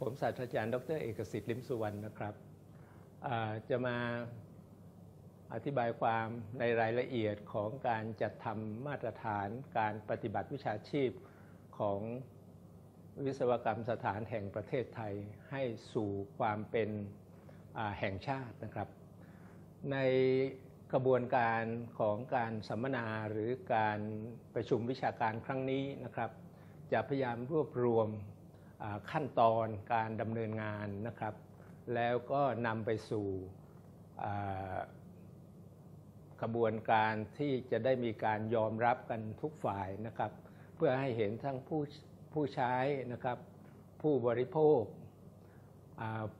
ผมศาสตราจารย์ ดร เอกสิทธิ์ลิมสุวรรณนะครับ จะมาอธิบายความในรายละเอียดของการจัดทำมาตรฐานการปฏิบัติวิชาชีพของวิศวกรรมสถานแห่งประเทศไทยให้สู่ความเป็นแห่งชาตินะครับ ในกระบวนการของการสัมมนาหรือการประชุมวิชาการครั้งนี้นะครับ จะพยายามรวบรวม ขั้นตอนการดำเนินงานนะครับ แล้วก็นำไปสู่กระบวนการที่จะได้มีการยอมรับกันทุกฝ่ายนะครับ เพื่อให้เห็นทั้งผู้ผู้ใช้นะครับ ผู้บริโภค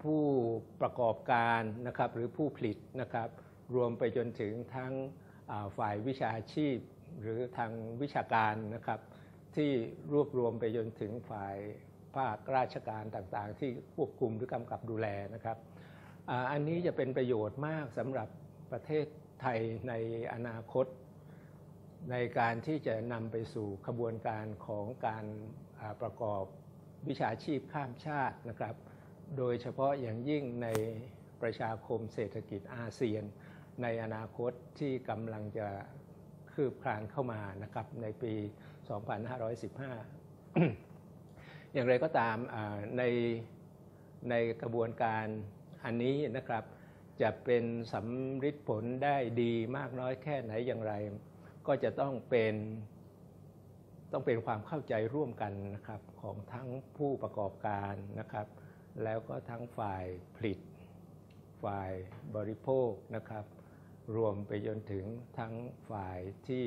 ผู้ประกอบการนะครับหรือผู้ผลิตนะครับ รวมไปจนถึงทั้งฝ่ายวิชาชีพ หรือทางวิชาการนะครับ ที่รวบรวมไปจนถึงฝ่าย ภาคราชการต่างๆ ที่ควบคุมหรือกำกับดูแลนะครับอันนี้จะเป็นประโยชน์มากสำหรับประเทศไทยในอนาคต ในการที่จะนำไปสู่ขบวนการของการประกอบวิชาชีพข้ามชาตินะครับ โดยเฉพาะอย่างยิ่งในประชาคมเศรษฐกิจอาเซียน ในอนาคตที่กำลังจะคืบคลานเข้ามานะครับในปี 2515 อย่างไรก็ตามในในกระบวนการอันนี้นะครับ จะเป็นสำฤทธิ์ผลได้ดีมากน้อยแค่ไหนอย่างไร ก็จะต้องเป็นต้องเป็นความเข้าใจร่วมกันนะครับของทั้งผู้ประกอบการนะครับ แล้วก็ทั้งฝ่ายผลิต ฝ่ายบริโภคนะครับ รวมไปจนถึงทั้งฝ่ายที่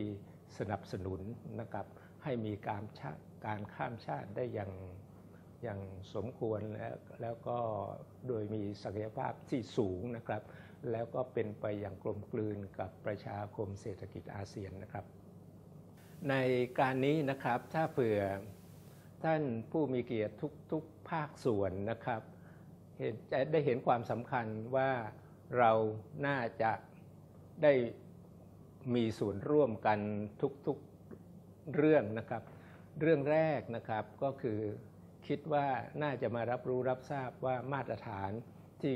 สนับสนุนนะครับให้มีการการข้ามชาติได้อย่างอย่างสมควรแล้วแล้วก็โดยมีศักยภาพที่สูงนะครับ แล้วก็เป็นไปอย่างกลมกลืนกับประชาคมเศรษฐกิจอาเซียนนะครับ ในการนี้นะครับถ้าเผื่อท่านผู้มีเกียรติทุกๆภาคส่วนนะครับจะได้เห็นความสำคัญว่าเราน่าจะได้ มีส่วนร่วมกันทุกๆเรื่องนะครับ เรื่องแรกนะครับก็คือคิดว่าน่าจะมารับรู้รับทราบว่ามาตรฐานที่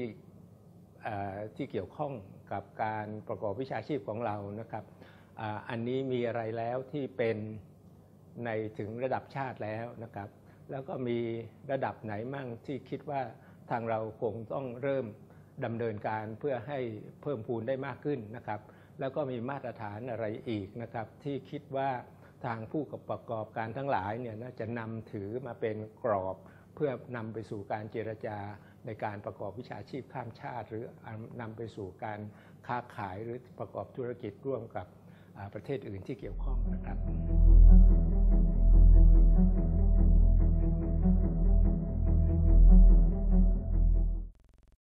ที่เกี่ยวข้องกับการประกอบวิชาชีพของเรานะครับอันนี้มีอะไรแล้วที่เป็นในถึงระดับชาติแล้วนะครับ แล้วก็มีระดับไหนมั่งที่คิดว่าทางเราคงต้องเริ่มดำเนินการเพื่อให้เพิ่มพูนได้มากขึ้นนะครับ แล้วก็มีมาตรฐานอะไรอีกนะครับ ที่คิดว่าทางผู้ประกอบการทั้งหลายเนี่ยน่าจะนำถือมาเป็นกรอบเพื่อนำไปสู่การเจรจาในการประกอบวิชาชีพข้ามชาติ หรือนำไปสู่การค้าขายหรือประกอบธุรกิจร่วมกับประเทศอื่นที่เกี่ยวข้องนะครับ